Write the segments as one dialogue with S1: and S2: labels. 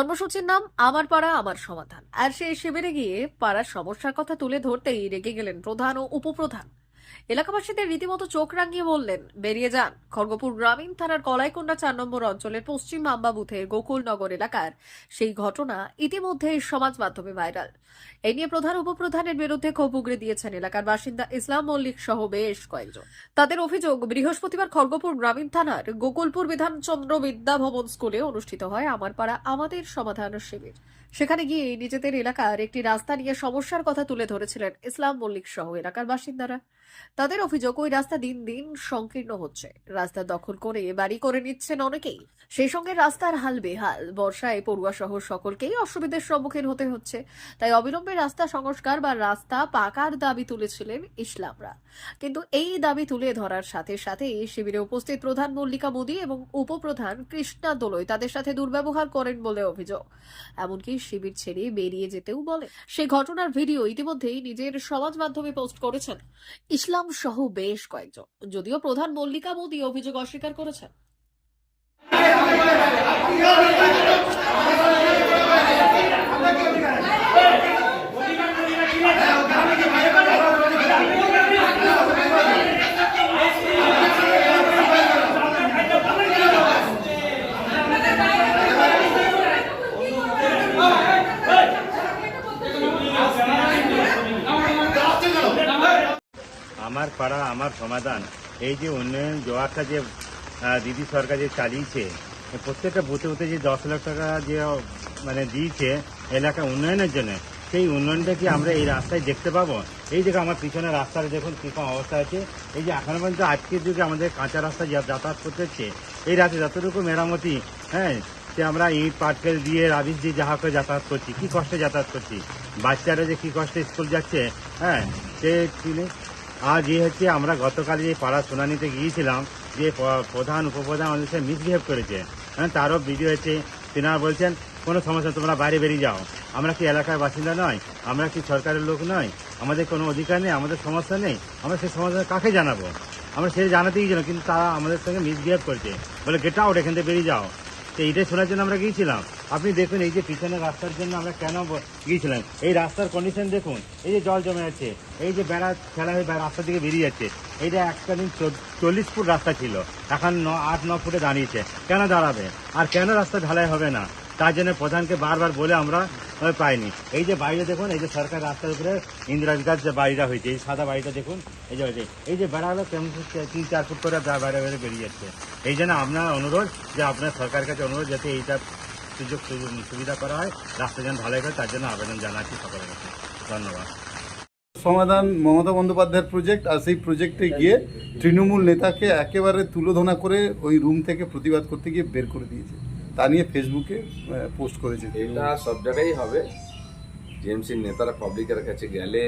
S1: কর্মসূচির নাম আমার পাড়া, আমার সমাধান। আর সেই শিবিরে গিয়ে পাড়ার সমস্যার কথা তুলে ধরতেই রেগে গেলেন প্রধান ও উপপ্রধান। এলাকাবাসীদের রীতিমতো চোখ রাঙিয়ে বললেন, বেরিয়ে যান। খড়গপুর গ্রামীণ থানার কলাইকোন্ডা চার নম্বর অঞ্চলের পশ্চিম মাম্বা বুথের গোকুলনগর এলাকার সেই ঘটনা ইতিমধ্যে সমাজ মাধ্যমে ভাইরাল। এই নিয়ে প্রধান উপপ্রধানের বিরুদ্ধে ক্ষোভ উগড়ে দিয়েছেন এলাকার বাসিন্দা ইসলাম মল্লিক সহ বেশ কয়েকজন। তাদের অভিযোগ, বৃহস্পতিবার খড়গপুর গ্রামীণ থানার গোকুলপুর বিধানচন্দ্র বিদ্যা ভবন স্কুলে অনুষ্ঠিত হয় আমার পাড়া আমাদের সমাধান শিবির। সেখানে গিয়ে নিজেদের এলাকার একটি রাস্তা নিয়ে সমস্যার কথা তুলে ধরেছিলেন ইসলাম মল্লিক সহ এলাকার বাসিন্দারা। তাদের অভিযোগ, ওই রাস্তা দিন দিন সংকীর্ণ হচ্ছে। রাস্তা দখল করে বাড়ি করে নিচ্ছেন অনেকেই। সেই সঙ্গে রাস্তার হাল বেহাল, বর্ষায় পড়ুয়া সহ সকলকেই অসুবিধার সম্মুখীন হতে হচ্ছে। তাই অবিলম্বে রাস্তা সংস্কার বা রাস্তা পাকার দাবি তুলেছিলেন ইসলামরা। কিন্তু এই দাবি তুলে ধরার সাথে সাথেই শিবিরে উপস্থিত প্রধান মল্লিকা মোদী এবং উপপ্রধান কৃষ্ণা দোলই তাদের সাথে দুর্ব্যবহার করেন বলে অভিযোগ। এমনকি শিবির ছেড়ে বেরিয়ে যেতেও বলে। সেই ঘটনার ভিডিও ইতিমধ্যেই নিজের সমাজ মাধ্যমে পোস্ট করেছেন। ইসলাম সহ বেশ কয়েকজন, যদিও প্রধান মল্লিকা মোদী অভিযোগ অস্বীকার করেছেন।
S2: আমার পাড়া, আমার সমাধান। এই যে উন্নয়ন জোয়ারটা যে দিদি সরকার যে চালিয়েছে, প্রত্যেকটা বুথে বুথে যে দশ লাখ টাকা যে মানে দিয়েছে এলাকা উন্নয়নের জন্য, সেই উন্নয়নটা কি আমরা এই রাস্তায় দেখতে পাবো? এই দেখো আমার পিছনে রাস্তার দেখুন কীরকম অবস্থা আছে। এই যে এখনও পর্যন্ত আজকের যুগে আমাদের কাঁচা রাস্তা যা- যাতায়াত করতে হচ্ছে, এই রাতে যতটুকু মেরামতি হ্যাঁ সে আমরা ইট, পাটকেল দিয়ে রাবিশ দিয়ে যাহা করে যাতায়াত করছি, কি কষ্টে যাতায়াত করছি? বাচ্চারা যে কি কষ্টে স্কুল যাচ্ছে হ্যাঁ সে আজ এই হচ্ছে আমরা গতকাল যে পাড়া শুনানিতে গিয়েছিলাম যে প্রধান উপপ্রধান আমাদের সাথে মিসবিহেভ করেছে। হ্যাঁ তারও ভিডিও হচ্ছে, তিনারা বলছেন, কোনো সমস্যা, তোমরা বাইরে বেরিয়ে যাও। আমরা কি এলাকার বাসিন্দা নয়? আমরা কি সরকারের লোক নয়? আমাদের কোনো অধিকার নেই, আমাদের সমস্যা নেই, আমরা সেই সমস্যা কাকে জানাব? আমরা সেটা জানাতেই গেলাম, কিন্তু তারা আমাদের সঙ্গে মিসবিহেভ করছে। বলে গেট আউট এখান থেকে বেরিয়ে যাও। তো এইটাই শোনার জন্য আমরা গিয়েছিলাম। আপনি দেখুন, এই যে পিছনে রাস্তার জন্য আমরা কেন গিয়েছিলাম? এই রাস্তার কন্ডিশন দেখুন, এই যে জল জমে যাচ্ছে, এই যে বেড়া খেলা হয়ে রাস্তা দিকে বেরিয়ে যাচ্ছে, এইটা একটা দিন চল্লিশ ফুট রাস্তা ছিল। এখন ন আট, ন ফুটে দাঁড়িয়েছে। কেন দাঁড়াবে? আর কেন রাস্তা ঢালাই হবে না? তার জন্য প্রধানকে বারবার বলে আমরা পাইনি। এই যে বাইরে দেখুন, এই যে সরকার রাস্তার উপরে ইন্দিরা বিকাশ যে বাড়িটা হয়েছে, এই সাদা বাড়িটা দেখুন, এই যে এই যে বেড়াগুলো কেমন তিন, চার ফুট করে বাইরে বাইরে বেরিয়ে যাচ্ছে। এই জন্য আপনার অনুরোধ যে আপনার সরকারের কাছে অনুরোধ যাতে এইটা সুযোগ সুবিধা করা হয়, রাস্তা যেন ঢালাই করে তার জন্য আবেদন জানাচ্ছি সকলের কাছে। ধন্যবাদ।
S3: সমাধান, মমতা বন্দ্যোপাধ্যায়ের প্রজেক্ট আর সেই প্রজেক্টে গিয়ে তৃণমূল নেতাকে একেবারে তুলোধনা করে ওই রুম থেকে প্রতিবাদ করতে গিয়ে বের করে দিয়েছে। তা নিয়ে ফেসবুকে পোস্ট করেছে।
S4: এটা সব জায়গায় হবে। জিএমসির নেতারা পাবলিকের কাছে গেলে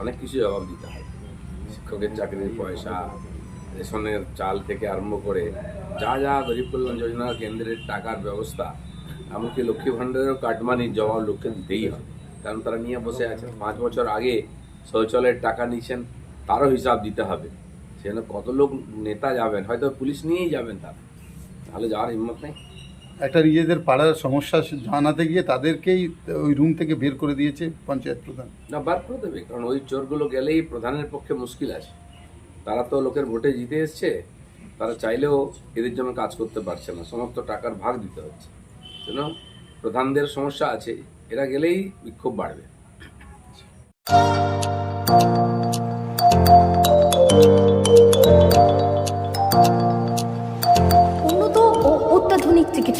S4: অনেক কিছু জবাব দিতে হয়। শিক্ষকের চাকরির পয়সা, রেশনের চাল থেকে আরম্ভ করে যা যা গরিব কল্যাণ যোজনার কেন্দ্রের টাকার ব্যবস্থা, এমনকি লক্ষ্মী ভাণ্ডারেরও কাটমানির জবাব লোককে দিতেই হয় কারণ তারা নিয়ে বসে আছে। পাঁচ বছর আগে শৌচালয়ের টাকা নিয়েছেন, তারও হিসাব দিতে হবে। সেখানে কত লোক নেতা যাবেন? হয়তো পুলিশ নিয়েই যাবেন তারা। তাহলে যাওয়ার হিম্মত নেই।
S3: একটা নিজেদের পাড়ার সমস্যা জানাতে গিয়ে তাদেরকেই ওই রুম থেকে বের করে দিয়েছে পঞ্চায়েত প্রধান।
S4: না বার করে দেবে, কারণ ওই চোরগুলো গেলেই প্রধানের পক্ষে মুশকিল আছে। তারা তো লোকের ভোটে জিতে এসছে, তারা চাইলেও এদের জন্য কাজ করতে পারছে না, সমস্ত টাকার ভাগ দিতে হচ্ছে। জন্য প্রধানদের সমস্যা আছে এরা গেলেই বিক্ষোভ বাড়বে।